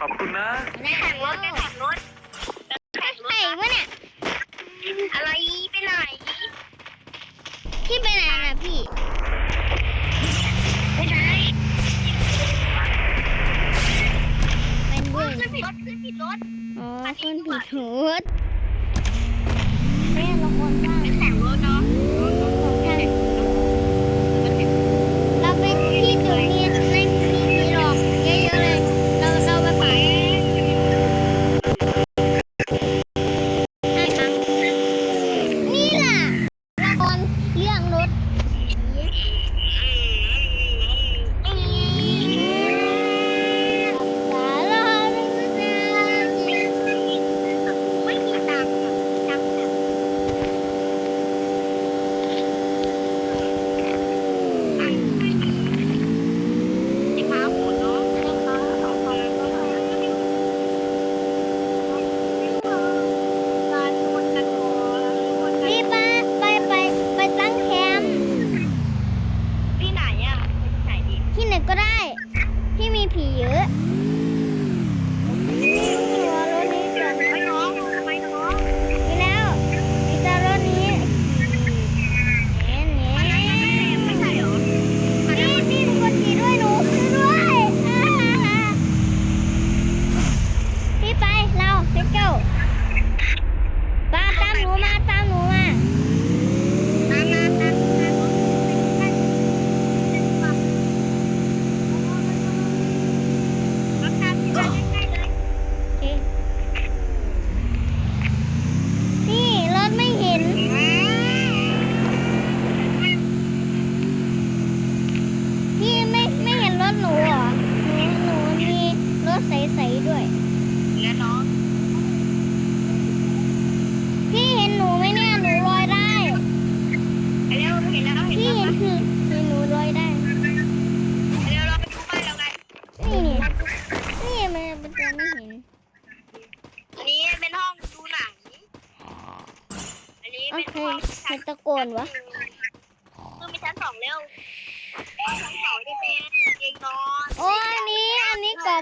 ขอบคุณนะแข่งรถแข่งรถจะแข่งรถวะเนี่ย อะไรไปไหนพี่ไปไหนนะพี่ ไม่ใช่เป็นเบื่อขึ้นผิดรถขึ้นผิดรถอ๋อขึ้นผิดรถ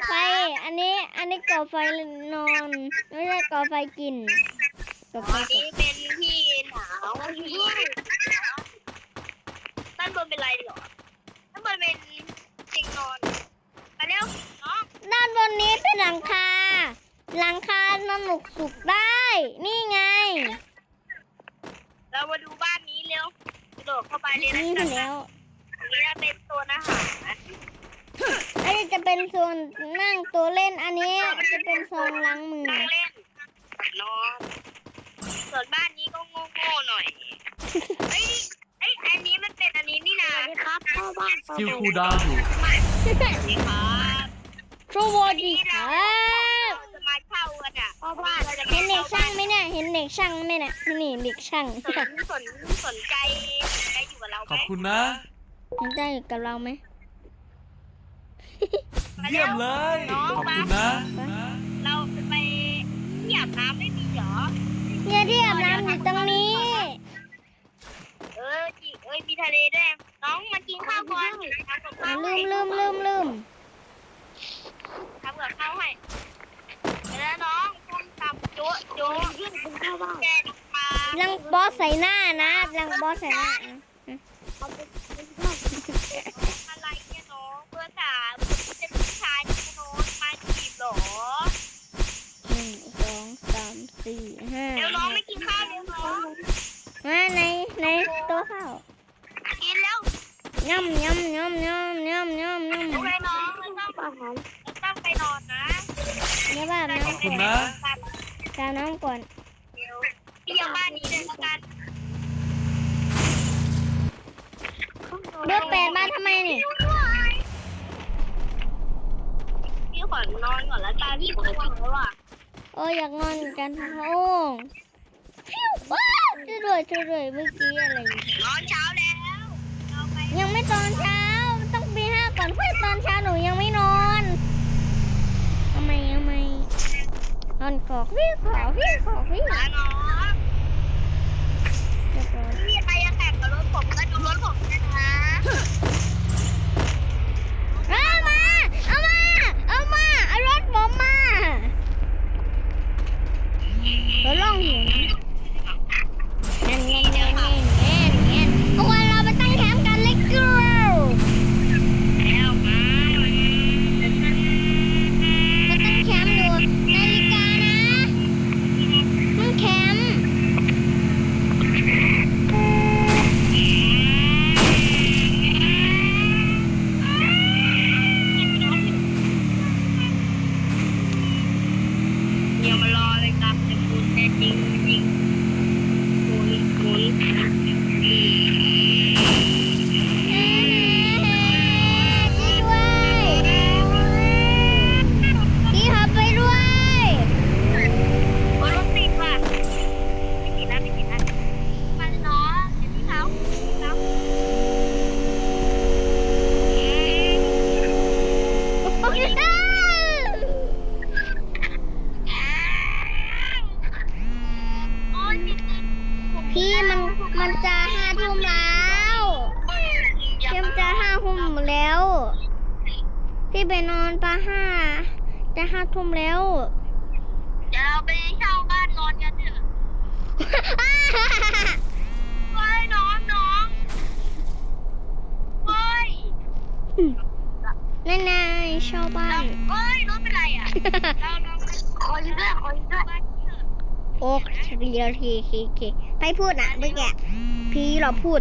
ไฟ อันนี้ อันนี้ก่อไฟนอน ไม่ใช่ก่อไฟกินก่อไฟอันก่อนี้เป็นที่หนาวด้านบนเป็นอะไรดีหรอด้านบนเป็นเตียงนอนไปเร็วน้องด้านบนนี้เป็นหลังคา หลังคาสนุกสุขได้ นี่ไง เรามาดูบ้านนี้เร็วกระโดดเข้าไปเลยนะนี่จ๊ะแล้วอันนี้จะเป็นโซนอาหาร อันนี้จะเป็นโซนนั่งตัวเล่นอันนี้จะเป็นโซนล้างมือ นั่งเล่นนอนส่วนบ้านนี้ก็โง่ๆหน่อยเอ้ยเอ้ยอันนี้มันเป็นอันนี้นี่นะสวัสดีครับพ่อบ้านสกิลคูลดาวน์อยู่สวัสดีครับสวัสดีครับจะมาเช่ากันอะพ่อบ้านเราจะเห็นเด็กช่างไหมเนี่ย เห็นเด็กช่างไหมเนี่ยนี่เด็กช่างสนสนสนใจสนใจอยู่กับเราไหขมอบคุณนะสนใจกับเราไหม เยี่ยมเลยขอบคุณนะ เราจะไปที่อาบน้ำไม่มีเหรอ เนี่ยที่อาบน้ำอยู่ตรงนี้เออจีเอ้ยมีทะเลด้วย น้องมากินข้าวก่อนทำกับอะข้าวลืให้มลืมลืมลืมทำกับข้าวให้แล้วน้องต้มตำโจ๊ะโจ๊ะแกงปลาลังบอสใส่หน้านะลังบอสใส่หน้าอะอะไรเนี่ยน้องเพื่อนสาว เป็นผู้ชายเนี่ยน้องมาจีบเหรอหนึ่งสองสามสี่ห้าเดี๋ยวน้องไม่กินข้าวเดี๋ยวน้องมาในในโต๊ะข้าวกินแล้วย่ำย่ำย่ำย่ำย่ำย่ำย่โอเคน้องเราต้องเราต้องไปนอนนะำเนี่ยบ้านขอบน้ำคุณนะกาน้ำก่อนเดี๋ยวพี่ยังบ้านนี้เลยละกันเบอร์แปดมาทำไมนี่พี่ ขอนอนก่อนละกันพี่ง่วงแล้วอะโอ้ยอยากนอนเหมือนกันค่ะโอ้ฟิวว้าวช่วยด้วยช่วยด้วยเมื่อกี้อะไรอยู่นอนเช้าแล้วเราไปยังไม่ตอนเช้าต้องปีห้าก่อนเพื่อตอนเช้าหนูยังไม่นอนทำไมทำไมนอนกอกวิ่งขอวิ่งขอวิ่งหาน้องเรียบร้อย พี่ใครจะแข่งกับรถผมก็ดูรถผมด้วยนะเอ เรียวทีทีทีไปพูดนะเมื่อกี้พี่เราพูด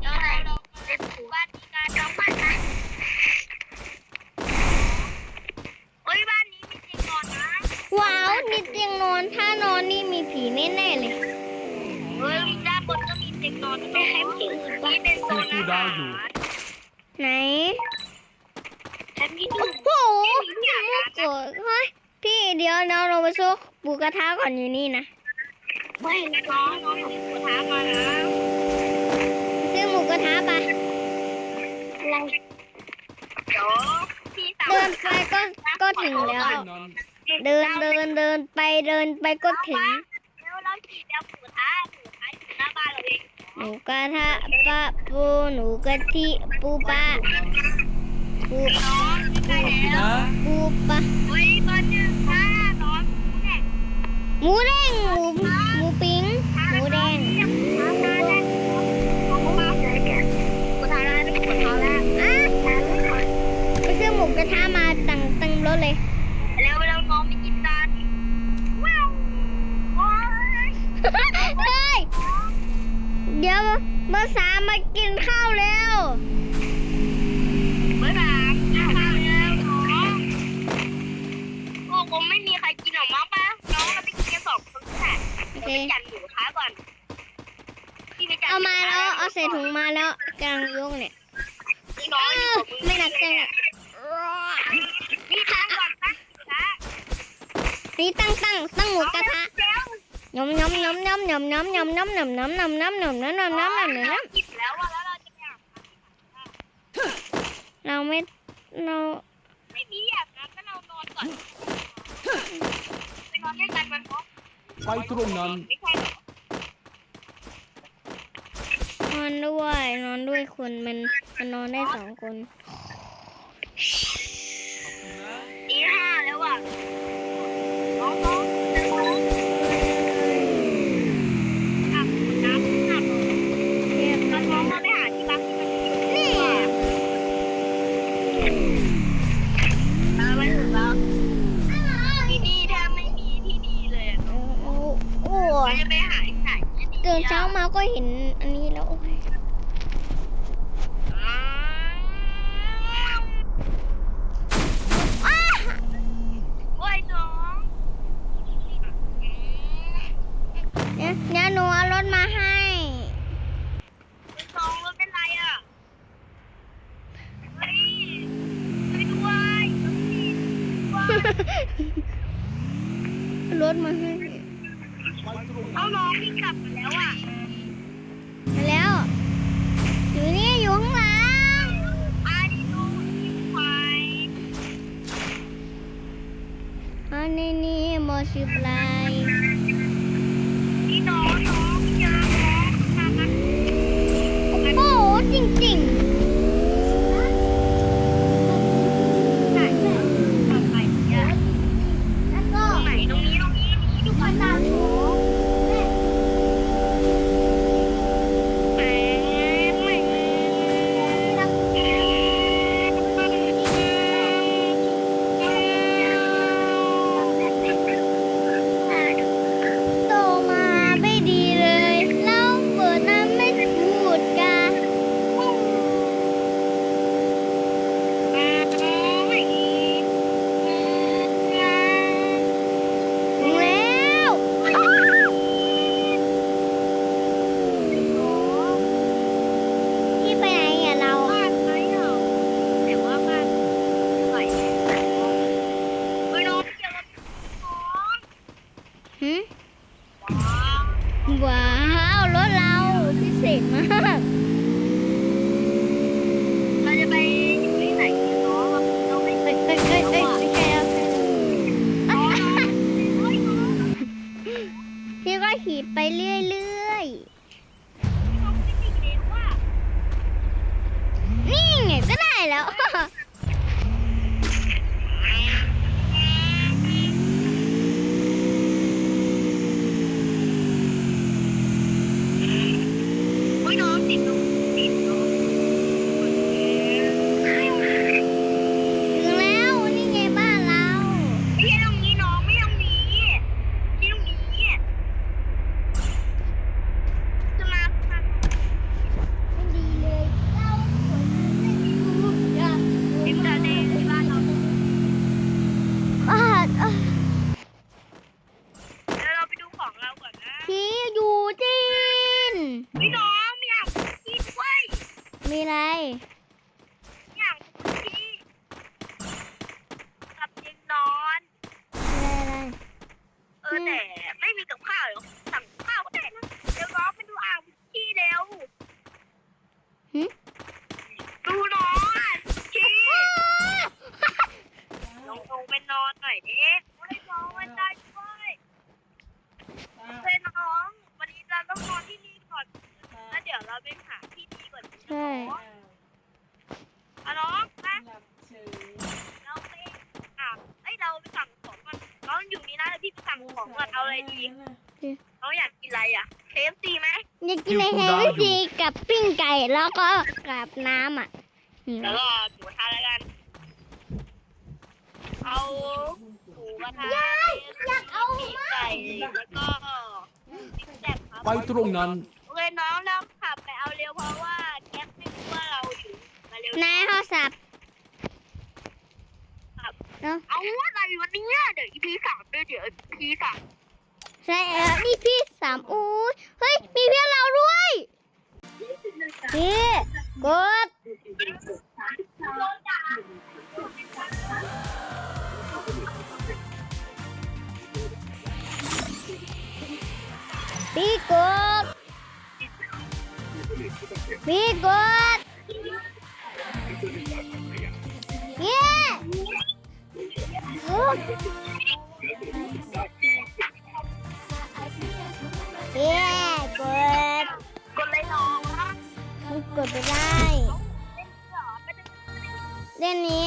เดี๋ยวเราเราไปปลูกบ้านที่การจองบ้านนะเฮ้ยบ้านนี้มีเตียงนอนนะว้าวมีเตียงนอนถ้านอนนี่มีผีแน่ๆเลยเฮ้ยด้านบนก็มีเตียงนอนไม่ให้ผีนี่เป็นโซนอาหารไหนฉันมีดูโอ้โหมุกเกิดเฮ้ยพี่เดี๋ยวเราเราไปซุก ปูกระทะก่อนอยู่นี่นะไม่น้องน้องของกูท้ามานะซื้อหมูกระทะไปอะไรเดี๋ยวพี่สาวเดินไปก็ก็ถึงแล้ว เดินเดินเดินไปเดินไปก็ถึงแล้วเราขี่เดี๋ยวหมูท้าหมูท้าอยู่หน้าบ้านเราเองหมูกระทะปะปูหนูกะทิปูปลาปูน้องใกล้ขอบคุณแล้วนะปูปลาเฮ้ยเบอร์หนึ่งค่ะน้องแน่ หมูแดงหมูหมูปิ้งหมูแดงไปซื้อหมูกระทะมาตั้งตั้งรถเลยแล้วเราน้องไม่กินจานว้าวเฮ้ยเดี๋ยวเบอร์สามมากินข้าวแล้ว เอามาแล้ว เอาใส่ถุงมาแล้วกำลังยกเนี่ยน้ออไม่หนักจังอะนี่ท้าก่อนนะนี่ตั้งตั้งตั้งหมูกระทะเร็วยำยำยำยำยำยำยำยำยำยำยำยำยำยำยำยำยำยำยำกินแล้วอะแล้วเราจะไปอาบเราไม่เราไม่มีอาบน้ำก็เรานอนก่อนไปนอนด้วยกันมันเนาะไปตรงนั้น ไม่ใช่เหร อนอนด้วย นอนด้วยคนมันมันนอนได้สองคนตีห้าแล้วอะน้องน้องน้องอาบน้ำอาบเรียบน้องน้อ Quim, quim. เดี๋ยวเราไปหาที่ดีก่อนใช่ อะน้องนะเราไปอะเอ้ยเราไปสั่งของก่อนน้องอยู่นี่นะแล้วพี่ไปสั่งของก่อนเอาอะไรดีน้องอยากกินอะไรอะเคฟซีไหมอยากกินในเฮลซีกับปิ้งไก่แล้วก็กับน้ำอะอืมแล้วก็หมูกระทะแล้วกัน เอาหมูกระทะอยากเอาปีกไก่แล้วก็ติ๊กแซ่บครับ ไปตรงนั้น โอเคน้องเราขับไปเอาเร็วเพราะว่าแก๊ปไม่รู้ว่าเราอยู่มาเร็ว นายโทรศัพท์เอาอะไรวันนี้เดี๋ยวอีพีสามด้วยเดี๋ยวอีพีสามใช่เออนี่พี่สามอู้ยเฮ้ย มีเพื่อนเราด้วยพี่กดพี่กด พี่กดเย้โอ้เย้กดกดเลยน้องกดไม่ได้ เล่นนี้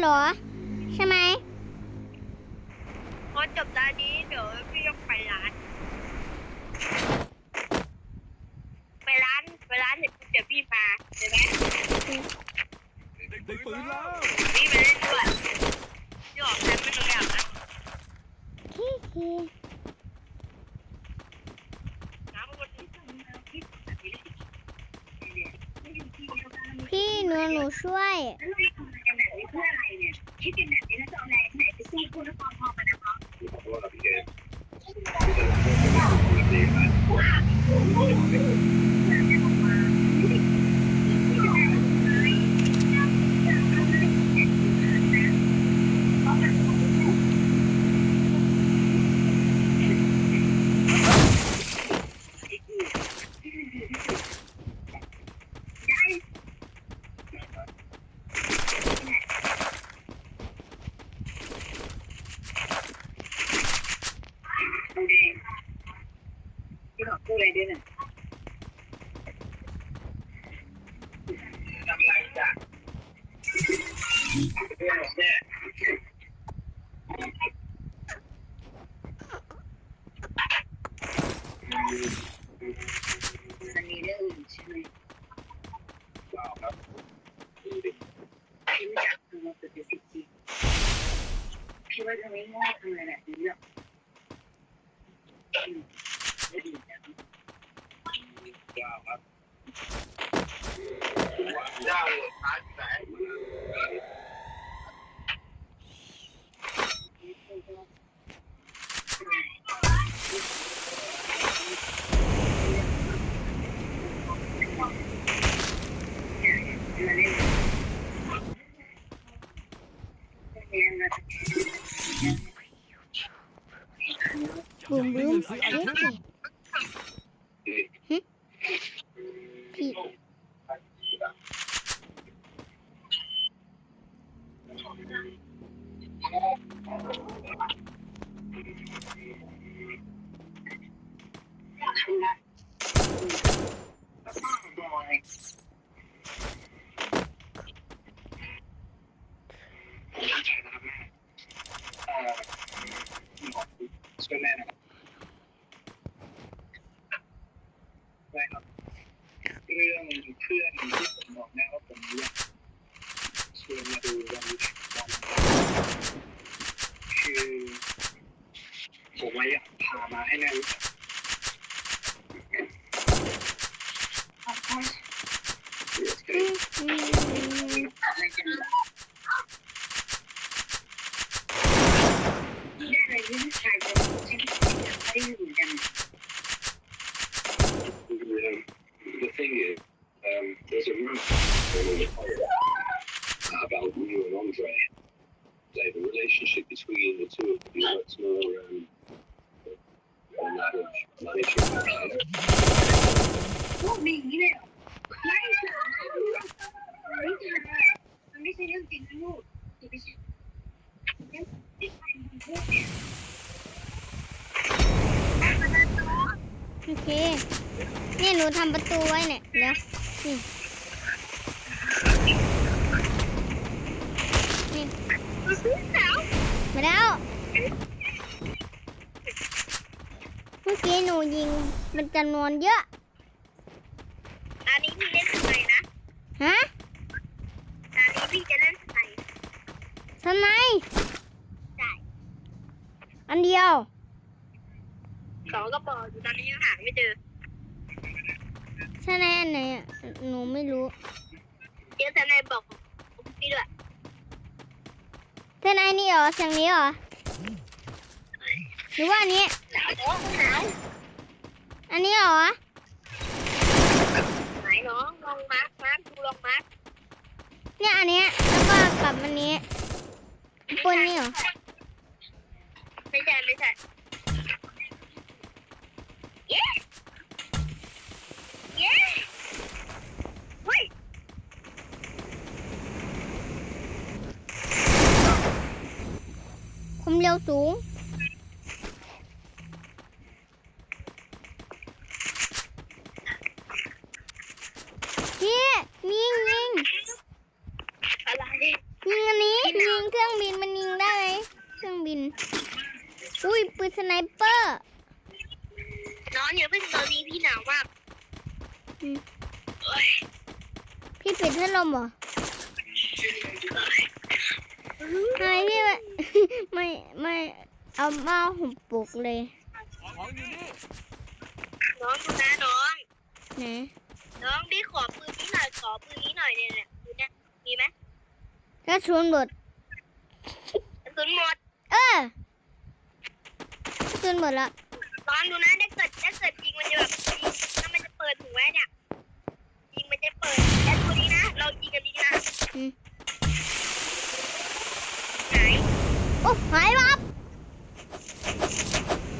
เหรอ ใช่ไหม พอจบตอนนี้เดี๋ยวพี่ต้องไปร้าน ไปร้านไปร้านเดี๋ยวเดี๋ยวพี่มาเดี๋ยวไหม ได้ปืนแล้ว พี่ไปเล่นด้วยพี่บอกแท็บไม่ต้องอยากนะ พี่พี่ น้ำมันพี่ พี่หนูหนูช่วย น มันมีเรื่องอื่นใช่ไหมว้าครับพี่ไม่อยากทำมาเป็นสิบปีพี่ว่าจะไม่ง่ายทำอะไรแหละกอืมไม่ดีนะว้าวครับว้าวท้ายแสง บูมบูม ซื้อไอเทม พี่ ช่วยแม่นะครับได้ครับ เรื่องเพื่อนที่ผมบอกแม่ว่าผมอยากชวนมาดูวันวันคือผมว่าอยากพามาให้แม่รู้จักเดี๋ยว อืมอืม อะไรกันล่ะ ได้เลยที่ชายจะฉันไม่ได้เหมือนกัน the thing is, um, there's a rumor about you and Andre. Like the relationship between the two of you looks more um, on that of managing the player. พวกมีอย่างนี้เลยเหรอไม่ใช่ไม่ใช่มันไม่ใช่เรื่องจริงนะลูกอย่าไปเชื่อเรื่องจริงมันพูดเนี่ย โอเคเนี่ยหนูทำประตูไว้เนี่ย เดี๋ยวนี่นี่มาแล้ว เมื่อกี้หนูยิงมันจำนวนเยอะ ตอนนี้พี่เล่นสไนนะ ฮะ ตอนนี้พี่จะเล่นสไนทำไมได้อันเดียวสองกระบอกอยู่ตอนนี้ยังหาไม่เจอใช่ไหมอันไหนอะ หนูไม่รู้เจอแต่ในบอกของพี่ด้วยใช่ไหมนี่เหรอเสียงนี้เหรอ หรือว่าอันนี้หนาวน้องหนาวอันนี้เหรอ ไหนน้องลองมาร์คมาร์คดูลองมาร์คเนี่ยอันเนี้ยแล้วก็กลับอันนี้ปนนี่เหรอ ไม่ใช่ไม่ใช่เย้เย้เฮ้ยความเร็วสูง พี่ยิงยิง อะไร ยิงอันนี้ยิงเครื่องบินมันยิงได้ไหมเครื่องบิน อุ้ยปืนสไนเปอร์ น้องอย่าเพิ่งตอนนี้พี่หนาวมาก อืม เอ้ย พี่ปิดพัดลมเหรอทำไมพี่ไม่ ไม่ไม่เอา มาหุบปลุกเลยของอยู่นี่น้องดูนะน้องไหนน้องพี่ขอปืนนี้หน่อยขอปืนนี้หน่อยเนี่ยเนี่ยปืนเนี่ยมีไหมกระสุนบดกระสุนหมด เออกระสุนหมดละน้องดูนะถ้าเกิดถ้าเกิดยิงมันจะแบบยิงถ้ามันจะเปิดถุงไว้เนี่ยยิงมันจะเปิดแต่ตัวนี้นะเรายิงกันนี้นะอืมไหนโอ้หายวับ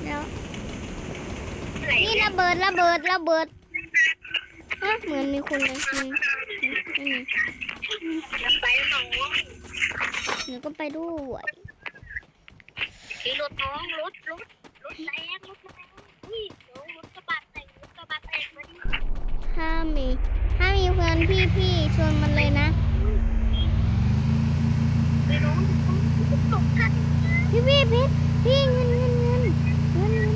เดี๋ยว ไหนนี่ระเบิดระเบิดระเบิดฮะเหมือนมีคนเลยอืมอืมไม่มีไปน้องหนูก็ไปด้วยไอ้รถน้องรถรถรถแรงรถแรงอุ้ยน้องรถกระบะแต่งรถกระบะแต่งมาดิถ้ามีถ้ามีเพื่อนพี่พี่ชวนมันเลยนะ ไปน้องตกกันพี่พี่พี่พี่เงินเงินเงินเงินเงิน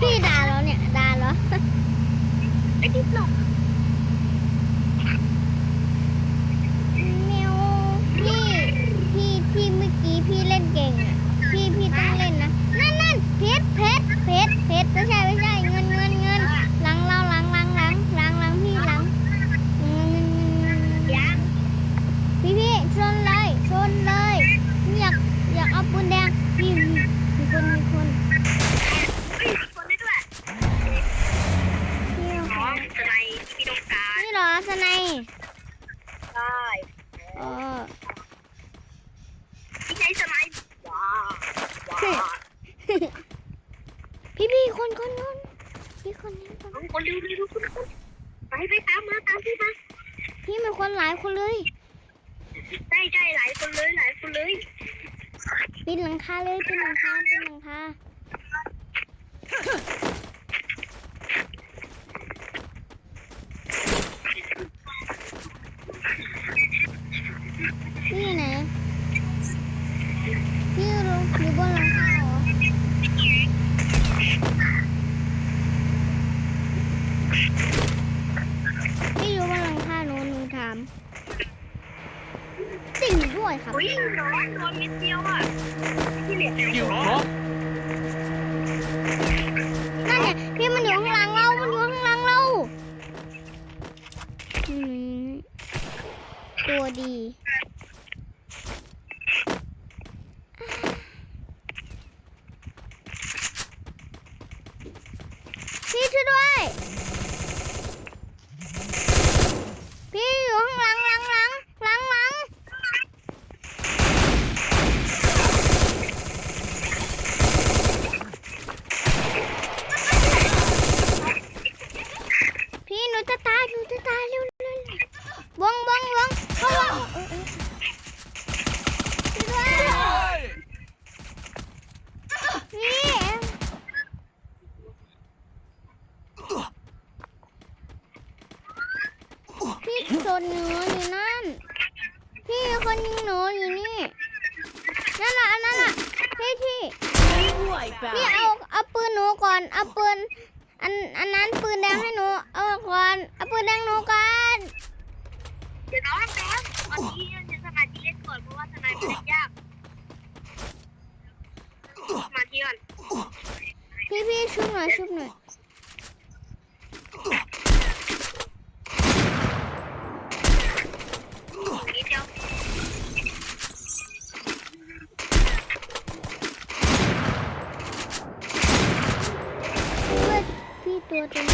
พี่ด่าเหรอเนี่ยด่าเหรอ ไอ้ที่หลบ เมียวพี่พี่พี่เมื่อกี้พี่เล่นเก่งอะพี่พี่ต้องเล่นนะนั่นนั่นเพชรเพชรเพชรเพชรไม่ใช่ไม่ใช่เงินเงินเงินหลังเราหลังหลังหลังหลังหลังพี่หลังเงินเงินเงินเงินเงิน ยัง พี่พี่ชนเลยชนเลยอยากอยากเอาปืนแดงพี่มีมีคนมีคน เฮ้ยคนได้ด้วย พี่ อ๋อสไนที่ต้องการ นี่เหรอสไนย ได้อ๋อที่ใช้สไนว้าวว้าวพี่พี่คนคนคนพี่คนนี้คนเอาคนเร็วเร็วคนคนไปไปตามมาตามพี่มาพี่มีคนหลายคนเลยใช่ใช่หลายคนเลยหลายคนเลยปีนหลังคาเลยปีนหลังคาปีนหลังคา พี่อยู่ไหนพี่อยู่อยู่บนหลังคาเหรอพี่อยู่บนหลังคาหนูหนูถามจริงด้วยครับ อุ้ยน้องโดนนิดเดียวอะที่เหลือคิวพร้อม นั่นเนี่ยพี่มันอยู่ข้างหลังเรา มันอยู่ข้างหลังเราอืมตัวดี พี่ช่วยด้วย พี่อยู่ข้างหลังหลังหลังหลังหลังพี่หนูจะตายหนูจะตายเร็วเร็วเร็ววงวงวงเข้าวงเออเออช่วยด้วยพี่พี่ช นหนูอยู่นั่น พี่มีคนยิงหนูอยู่นี่ นั่นน่ะอันนั้นน่ะพี่พี่พี่เอาเอาปืนหนูก่อน เอาปืนอันอันนั้นปืนแดงให้หนู เอาก่อน เอาปืนแดงหนูก่อนเดี๋ยวน้องน้องตอนนี้จะสมาธิเล่นก่อนเพราะว่าสไนมันเล่นยากสมาธิก่อน พี่พี่ชุบหน่อยชุบหน่อย นิดเดียว ช่วยพี่ตัวเต็ม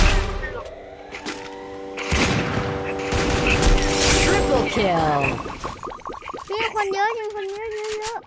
Triple kill. พี่คนเยอะยังคนเยอะเยอะเยอะ